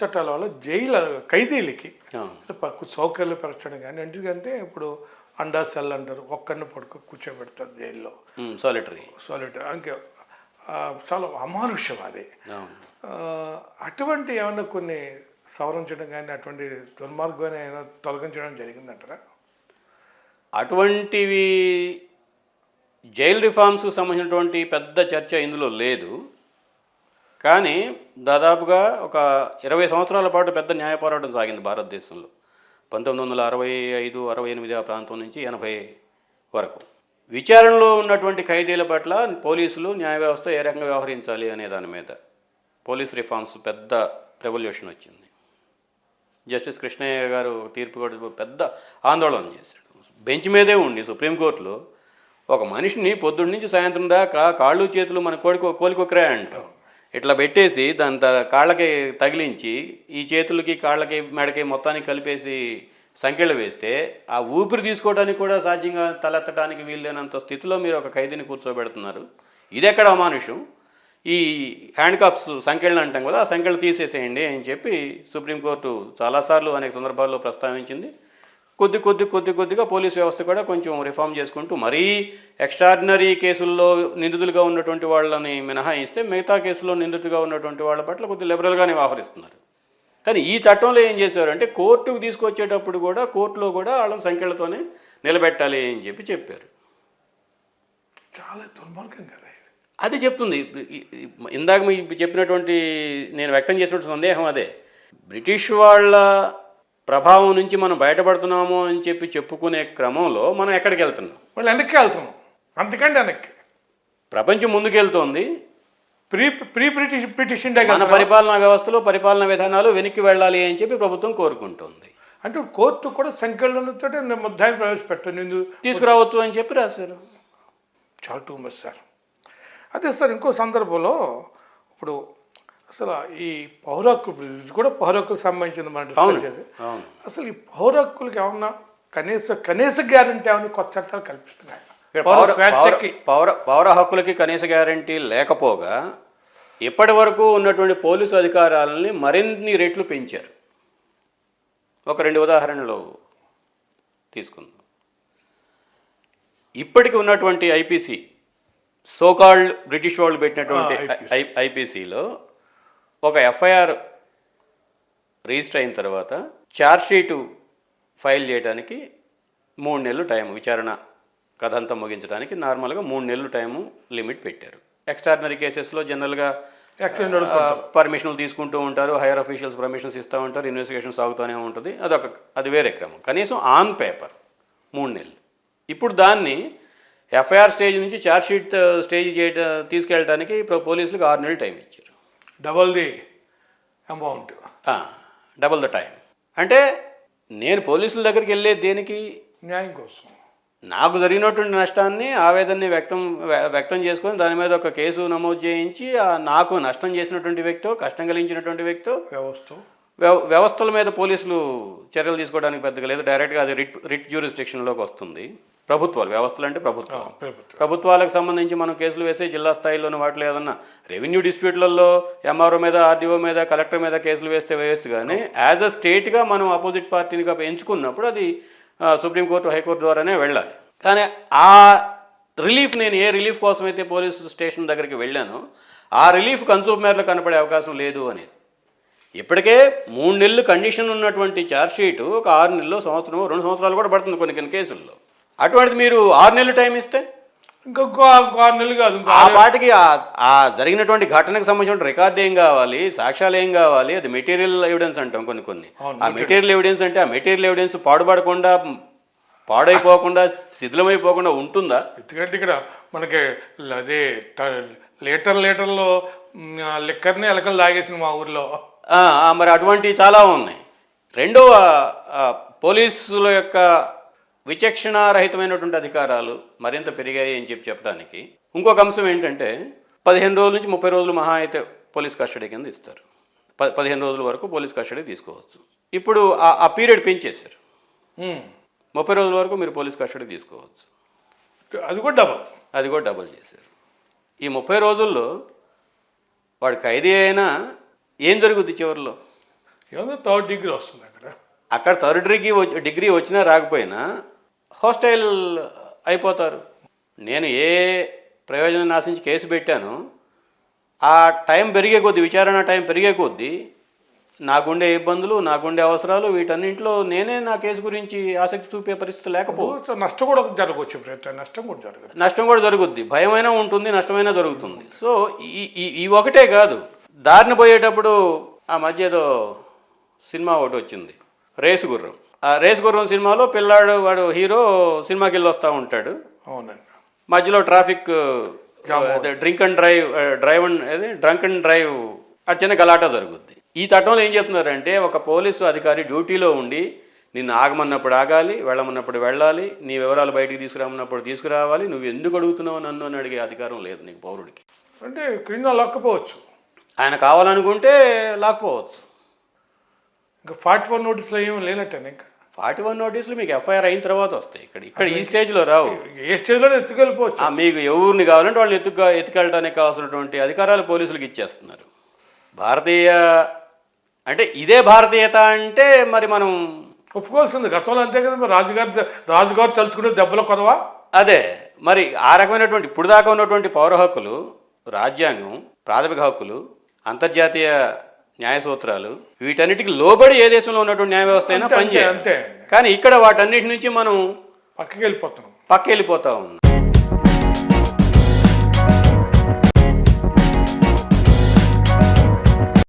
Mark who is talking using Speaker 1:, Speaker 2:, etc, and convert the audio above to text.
Speaker 1: చట్టాల వల్ల జైలు ఖైదీలకి సౌకర్యాలు పెరచడం కానీ ఎందుకంటే ఇప్పుడు అండా సెల్ అంటారు ఒక్కడిని పడుకో కూర్చోబెడతారు జైల్లో.
Speaker 2: సాలిటరీ
Speaker 1: ఇంకా ఆ, చాలా అమానుష్యం అది. అటువంటి ఏమైనా కొన్ని సవరించడం కానీ అటువంటి దుర్మార్గాన్ని ఏమైనా తొలగించడం జరిగిందంటారా?
Speaker 2: అటువంటివి జైల్ రిఫార్మ్స్కి సంబంధించినటువంటి పెద్ద చర్చ ఇందులో లేదు. కానీ దాదాపుగా ఒక ఇరవై సంవత్సరాల పాటు పెద్ద న్యాయ పోరాటం సాగింది భారతదేశంలో. పంతొమ్మిది వందల అరవై ఐదు అరవై ఎనిమిది ఆ ప్రాంతం నుంచి ఎనభై వరకు. విచారణలో ఉన్నటువంటి ఖైదీల పట్ల పోలీసులు న్యాయ వ్యవస్థ ఏ రకంగా వ్యవహరించాలి అనే దాని మీద పోలీస్ రిఫార్మ్స్ పెద్ద రెవల్యూషన్ వచ్చింది. జస్టిస్ కృష్ణయ్య గారు తీర్పు కూడా పెద్ద ఆందోళన చేశాడు. బెంచ్ మీదే ఉండి సుప్రీంకోర్టులో ఒక మనిషిని పొద్దున్న నుంచి సాయంత్రం దాకా కాళ్ళు చేతులు మన కోడికో కోలికొక్కరా అంటాం ఇట్లా పెట్టేసి దాని త- కాళ్ళకి తగిలించి ఈ చేతులకి కాళ్ళకి మెడకి మొత్తానికి కలిపేసి సంఖ్యలు వేస్తే ఆ ఊపిరి తీసుకోవడానికి కూడా సాధ్యంగా తలెత్తడానికి వీల్లేనంత స్థితిలో మీరు ఒక ఖైదీని కూర్చోబెడుతున్నారు. ఇది ఎక్కడ అమానుషం? ఈ హ్యాండ్ కాప్స్ సంఖ్యలను అంటాం కదా ఆ సంఖ్యలు తీసేసేయండి అని చెప్పి సుప్రీంకోర్టు చాలాసార్లు అనేక సందర్భాల్లో ప్రస్తావించింది. కొద్ది కొద్ది కొద్ది కొద్దిగా పోలీస్ వ్యవస్థ కూడా కొంచెం రిఫార్మ్ చేసుకుంటూ మరీ ఎక్స్ట్రాడినరీ కేసుల్లో నిందితులుగా ఉన్నటువంటి వాళ్ళని మినహాయిస్తే మిగతా కేసుల్లో నిందితులుగా ఉన్నటువంటి వాళ్ళ పట్ల కొద్ది లిబరల్గానే వ్యవహరిస్తున్నారు. కానీ ఈ చట్టంలో ఏం చేశారంటే కోర్టుకు తీసుకొచ్చేటప్పుడు కూడా కోర్టులో కూడా వాళ్ళని సంఖ్యలతోనే నిలబెట్టాలి అని చెప్పి చెప్పారు.
Speaker 1: చాలా దుర్మార్గం కదా
Speaker 2: అది చెప్తుంది. ఇందాక మీకు చెప్పినటువంటి నేను వ్యక్తం చేసినటువంటి సందేహం అదే. బ్రిటిష్ వాళ్ళ ప్రభావం నుంచి మనం బయటపడుతున్నాము అని చెప్పి చెప్పుకునే క్రమంలో మనం ఎక్కడికి వెళ్తున్నాం?
Speaker 1: వాళ్ళు వెనక్కి వెళ్తున్నాం. అంతకంటే వెనక్కి.
Speaker 2: ప్రపంచం ముందుకెళ్తోంది.
Speaker 1: Pre pre British British India
Speaker 2: మన పరిపాలనా వ్యవస్థలో పరిపాలనా విధానాలు వెనక్కి వెళ్ళాలి అని చెప్పి ప్రభుత్వం కోరుకుంటుంది.
Speaker 1: అంటే కోర్టు కూడా సంఖ్యలతో ముద్దాయిని ప్రవేశపెట్టాను నిందు
Speaker 2: తీసుకురావచ్చు అని చెప్పి రాశారు.
Speaker 1: చాలా టూ మచ్ సార్ అదే సార్ ఇంకో సందర్భంలో ఇప్పుడు అసలు ఈ పౌర హక్కు ఇది కూడా పౌర హక్కులకు సంబంధించింది మన.
Speaker 2: అవును.
Speaker 1: అసలు ఈ పౌర హక్కులకి ఏమన్నా కనీస కనీస గ్యారంటీ ఏమన్నా కొత్త చట్టాలు కల్పిస్తున్నాయి? పౌర
Speaker 2: పౌర హక్కులకి కనీస గ్యారంటీ లేకపోగా ఇప్పటి వరకు ఉన్నటువంటి పోలీసు అధికారాలని మరిన్ని రెట్లు పెంచారు. ఒక రెండు ఉదాహరణలు తీసుకుందాం. ఇప్పటికి ఉన్నటువంటి ఐపీసీ సోకాల్డ్ బ్రిటిష్ వాళ్ళు పెట్టినటువంటి ఐపీసీలో ఒక ఎఫ్ఐఆర్ రిజిస్టర్ అయిన తర్వాత ఛార్జ్షీటు ఫైల్ చేయడానికి మూడు నెలలు టైం విచారణ కథ అంతా ముగించడానికి నార్మల్గా మూడు నెలలు టైము లిమిట్ పెట్టారు. ఎక్స్ట్రాడినరీ కేసెస్లో జనరల్గా పర్మిషన్లు తీసుకుంటూ ఉంటారు హైయర్ అఫీషియల్స్ పర్మిషన్స్ ఇస్తూ ఉంటారు ఇన్వెస్టిగేషన్ సాగుతూనే ఉంటుంది. అదొక అది వేరే క్రమం. కనీసం ఆన్ పేపర్ మూడు నెలలు. ఇప్పుడు దాన్ని ఎఫ్ఐఆర్ స్టేజ్ నుంచి ఛార్జ్షీట్ స్టేజ్ చేయట తీసుకెళ్ళడానికి ఇప్పుడు పోలీసులకు ఆరు నెలలు టైం ఇచ్చారు.
Speaker 1: Double the amount
Speaker 2: double the time అంటే నేను పోలీసుల దగ్గరికి వెళ్ళే దేనికి?
Speaker 1: న్యాయం కోసం.
Speaker 2: నాకు జరిగినటువంటి నష్టాన్ని ఆవేదనని వ్యక్తం వ్య- వ్యక్తం చేసుకొని దాని మీద ఒక కేసు నమోదు చేయించి నాకు నష్టం చేసినటువంటి వ్యక్తో కష్టం కలిగించినటువంటి వ్యక్తో
Speaker 1: వ్యవస్థ.
Speaker 2: వ్యవ- వ్యవస్థల మీద పోలీసులు చర్యలు తీసుకోవడానికి పెద్దగా లేదు. డైరెక్ట్గా అది రిట్ రిట్ జ్యూరిస్డిక్షన్లోకి వస్తుంది. ప్రభుత్వాలు వ్యవస్థలు అంటే ప్రభుత్వం
Speaker 1: ప్రభుత్వం
Speaker 2: ప్రభుత్వాలకు సంబంధించి మనం కేసులు వేసే జిల్లా స్థాయిలోని వాటిలో ఏదన్నా రెవెన్యూ డిస్ప్యూట్లలో ఎంఆర్ఓ మీద ఆర్డీఓ మీద కలెక్టర్ మీద కేసులు వేస్తే వేయచ్చు కానీ యాజ్ అ స్టేట్గా మనం అపోజిట్ పార్టీనిగా ఎంచుకున్నప్పుడు అది సుప్రీంకోర్టు హైకోర్టు ద్వారానే వెళ్ళాలి. కానీ ఆ రిలీఫ్ నేను ఏ రిలీఫ్ కోసం అయితే పోలీస్ స్టేషన్ దగ్గరికి వెళ్ళానో ఆ రిలీఫ్ కన్సూప్ మేరలో కనపడే అవకాశం లేదు అనేది. ఇప్పటికే మూడు నెలలు కండిషన్ ఉన్నటువంటి ఛార్జ్షీట్ ఒక ఆరు నెలలు సంవత్సరం రెండు సంవత్సరాలు కూడా పడుతుంది కొన్ని కొన్ని కేసుల్లో. అటువంటిది మీరు ఆరు నెలలు టైం ఇస్తే?
Speaker 1: ఇంకొక ఇంకో ఆరు నెలలు కాదు
Speaker 2: ఆ పాటికి ఆ- జరిగినటువంటి ఘటనకు సంబంధించిన రికార్డ్ ఏం కావాలి సాక్ష్యాలు ఏం కావాలి అది మెటీరియల్ ఎవిడెన్స్ అంటాం కొన్ని కొన్ని. ఆ మెటీరియల్ ఎవిడెన్స్ అంటే ఆ మెటీరియల్ ఎవిడెన్స్ పాడుపడకుండా పాడైపోకుండా శిథిలమైపోకుండా ఉంటుందా?
Speaker 1: ఎందుకంటే ఇక్కడ మనకి అదే లీటర్ లీటర్లో లిక్కర్ని ఎలకలు తాగేసింది మా ఊర్లో.
Speaker 2: మరి అటువంటివి చాలా ఉన్నాయి. రెండవ పోలీసుల యొక్క విచక్షణారహితమైనటువంటి అధికారాలు మరింత పెరిగాయి అని చెప్పి చెప్పడానికి ఇంకొక అంశం ఏంటంటే పదిహేను రోజుల నుంచి ముప్పై రోజులు మహా అయితే పోలీస్ కస్టడీ కింద ఇస్తారు. ప పదిహేను రోజుల వరకు పోలీస్ కస్టడీ తీసుకోవచ్చు. ఇప్పుడు ఆ- ఆ పీరియడ్ పెంచేశారు. ముప్పై రోజుల వరకు మీరు పోలీస్ కస్టడీ తీసుకోవచ్చు.
Speaker 1: అది కూడా డబల్.
Speaker 2: అది కూడా డబుల్ చేశారు. ఈ ముప్పై రోజుల్లో వాడు ఖైదీ అయినా ఏం జరుగుద్ది చివరిలో?
Speaker 1: ఏమన్నా థర్డ్ డిగ్రీ వస్తుంది అక్కడ.
Speaker 2: అక్కడ థర్డ్ డిగ్రీ డిగ్రీ వచ్చినా రాకపోయినా హాస్టైల్ అయిపోతారు. నేను ఏ ప్రయోజనం ఆశించి కేసు పెట్టాను ఆ టైం పెరిగే కొద్దీ విచారణ టైం పెరిగే కొద్దీ నాకుండే ఇబ్బందులు నాకుండే అవసరాలు వీటన్నింటిలో నేనే నా కేసు గురించి ఆసక్తి చూపే పరిస్థితి లేకపోవచ్చు
Speaker 1: నష్టం కూడా జరగవచ్చు ప్రతి నష్టం కూడా జరగదు.
Speaker 2: నష్టం కూడా జరుగుద్ది. భయమైనా ఉంటుంది నష్టమైనా జరుగుతుంది. సో ఈ- ఈ ఒకటే కాదు. దారిని పోయేటప్పుడు ఆ మధ్య ఏదో సినిమా ఒకటి వచ్చింది. రేసు గుర్రం. ఆ రేసు గుర్రం సినిమాలో పిల్లాడు వాడు హీరో సినిమాకి వెళ్ళి వస్తూ ఉంటాడు.
Speaker 1: అవునండి.
Speaker 2: మధ్యలో traffic drink and drive drive and అదే డ్రంక్ అండ్ డ్రైవ్ ఆ చిన్న గలాటా జరుగుద్ది. ఈ చట్టంలో ఏం చెప్తున్నారంటే ఒక పోలీసు అధికారి డ్యూటీలో ఉండి నిన్ను ఆగమన్నప్పుడు ఆగాలి వెళ్ళమన్నప్పుడు వెళ్ళాలి నీ వివరాలు బయటికి తీసుకురామన్నప్పుడు తీసుకురావాలి నువ్వు ఎందుకు అడుగుతున్నావు నన్ను అని అడిగే అధికారం లేదు నీకు పౌరుడికి.
Speaker 1: అంటే క్రిమినల్ లక్కపోవచ్చు
Speaker 2: ఆయన కావాలనుకుంటే లాక్కోవచ్చు.
Speaker 1: ఇంకా ఫార్టీ వన్ నోటీస్లో ఏమి లేనట్టేనే ఇంకా?
Speaker 2: ఫార్టీ వన్ నోటీసులు మీకు ఎఫ్ఐఆర్ అయిన తర్వాత వస్తాయి. ఇక్కడ ఇక్కడ ఈ స్టేజ్లో రావు.
Speaker 1: ఏ స్టేజ్లో ఎత్తుకెళ్ళిపోవచ్చు.
Speaker 2: మీకు ఎవరిని కావాలంటే వాళ్ళని ఎత్తుక ఎత్తుకెళ్ళడానికి కావాల్సినటువంటి అధికారాలు పోలీసులకు ఇచ్చేస్తున్నారు. భారతీయ అంటే ఇదే భారతీయత అంటే మరి మనం
Speaker 1: ఒప్పుకోవాల్సింది. గతంలో అంతే కదా రాజుగారు రాజుగారు తెలుసుకునే దెబ్బలు కొదవా?
Speaker 2: అదే. మరి ఆ రకమైనటువంటి ఇప్పుడు దాకా ఉన్నటువంటి పౌర హక్కులు రాజ్యాంగం ప్రాథమిక హక్కులు అంతర్జాతీయ న్యాయ సూత్రాలు వీటన్నిటికి లోబడి ఏ దేశంలో ఉన్నటువంటి న్యాయ వ్యవస్థ అయినా పనిచేయాలి
Speaker 1: అంతే
Speaker 2: కానీ ఇక్కడ వాటన్నిటి నుంచి మనం
Speaker 1: పక్కకి వెళ్ళిపోతున్నాం
Speaker 2: పక్క వెళ్ళిపోతా ఉన్నాం.